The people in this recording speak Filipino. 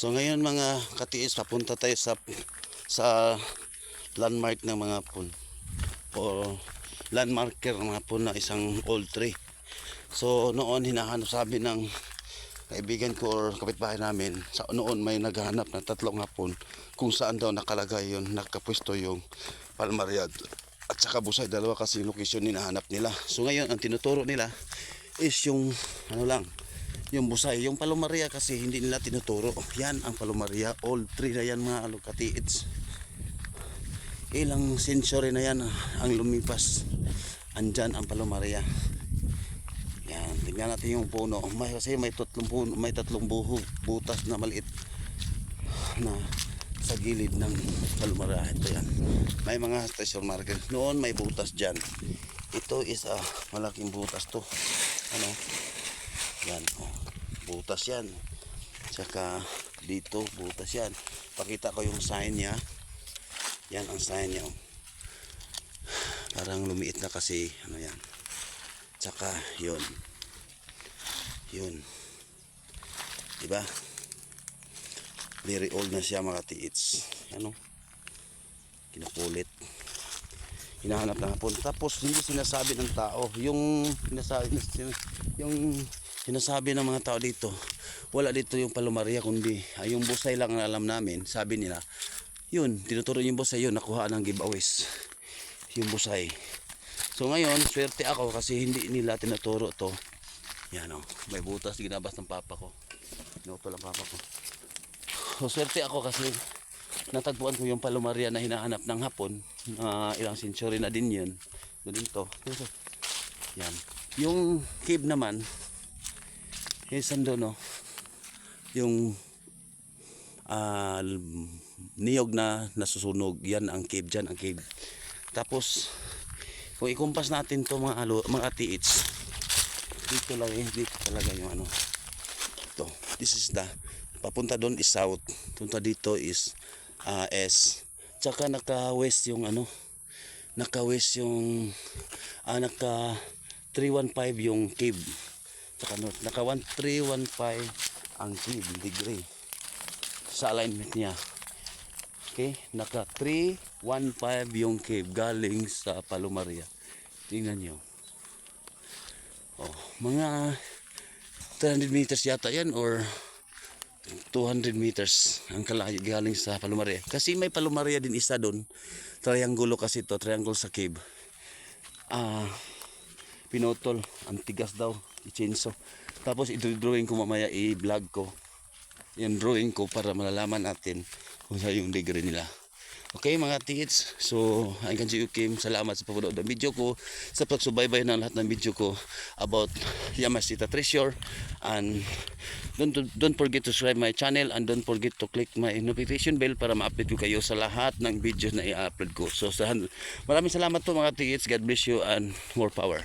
So ngayon mga katiis, papunta tayo sa sa landmark ng mga pun o landmarker mga pun na isang old tree. So noon hinahanap sabi ng kaibigan ko or kapitbahay namin, sa noon may naghahanap ng tatlong hapon kung saan daw nakalagay yung nakapwesto yung palmaria at saka busay dalawa kasi location hinahanap nila. So ngayon ang tinuturo nila is yung ano lang yung busay, yung palomaria kasi hindi nila tinuturo. Yan ang palomaria, old tree na yan mga alukatiits. Ilang century na yan ah, ang lumipas. Andyan ang palomaria. Yan, tingnan natin yung puno. May kasi may tatlong puno, may tatlong buho, butas na maliit na sa gilid ng palomaria. Ito yan. May mga station marker. Noon may butas diyan. Ito is ah, malaking butas to. Ano? Yan, oh. Butas yan. Tsaka dito, butas yan. Pakita ko yung sign niya. Yan ang sign niya. oh. Parang lumiit na kasi, ano yan. Tsaka, yun. Yun. Diba? Very old na siya mga tiits. Ano? Kinukulit. Hinahanap na hapon. Tapos, hindi sinasabi ng tao. Yung sinasabi, yung sinasabi ng mga tao dito, wala dito yung palumaria kundi ay yung busay lang ang alam namin. Sabi nila, yun, tinuturo yung busay yun, nakuha ng giveaways. Yung busay. So ngayon, swerte ako kasi hindi nila tinuturo to. Yan o, may butas ginabas ng papa ko. Inuto lang papa ko. So swerte ako kasi natagpuan ko yung palumaria na hinahanap ng hapon. na ilang century na din yun. Ganun to. Yan. Yung cave naman, yung sando no, yung ah, niyog na nasusunog, yan ang cave dyan, ang cave. Tapos, kung ikumpas natin to mga, alo, mga tiits, dito lang eh, dito talaga yung ano, ito, this is the, papunta doon is south, punta dito is ah, S, tsaka naka-west yung ano, naka-west yung, ah, naka 315 yung cave, tsaka north, naka 1315 ang cave degree sa alignment niya. Okay, naka 315 yung cave galing sa Palomaria. Tingnan niyo. Oh, mga 300 meters yata yan or 200 meters ang kalayo galing sa Palomaria. Kasi may Palomaria din isa doon. Triangulo kasi to, triangle sa cave. Ah, pinotol, ang tigas daw, i-chainsaw. Tapos i-drawing ko mamaya i-vlog ko. Yung drawing ko para malalaman natin kung saan yung degree nila. Okay mga tickets, so hanggang sa Kim, salamat sa panonood ng video ko, sa pagsubaybay ng lahat ng video ko about Yamashita Treasure and don't, don't forget to subscribe my channel and don't forget to click my notification bell para ma-update ko kayo sa lahat ng videos na i-upload ko. So sa, maraming salamat po mga tickets, God bless you and more power.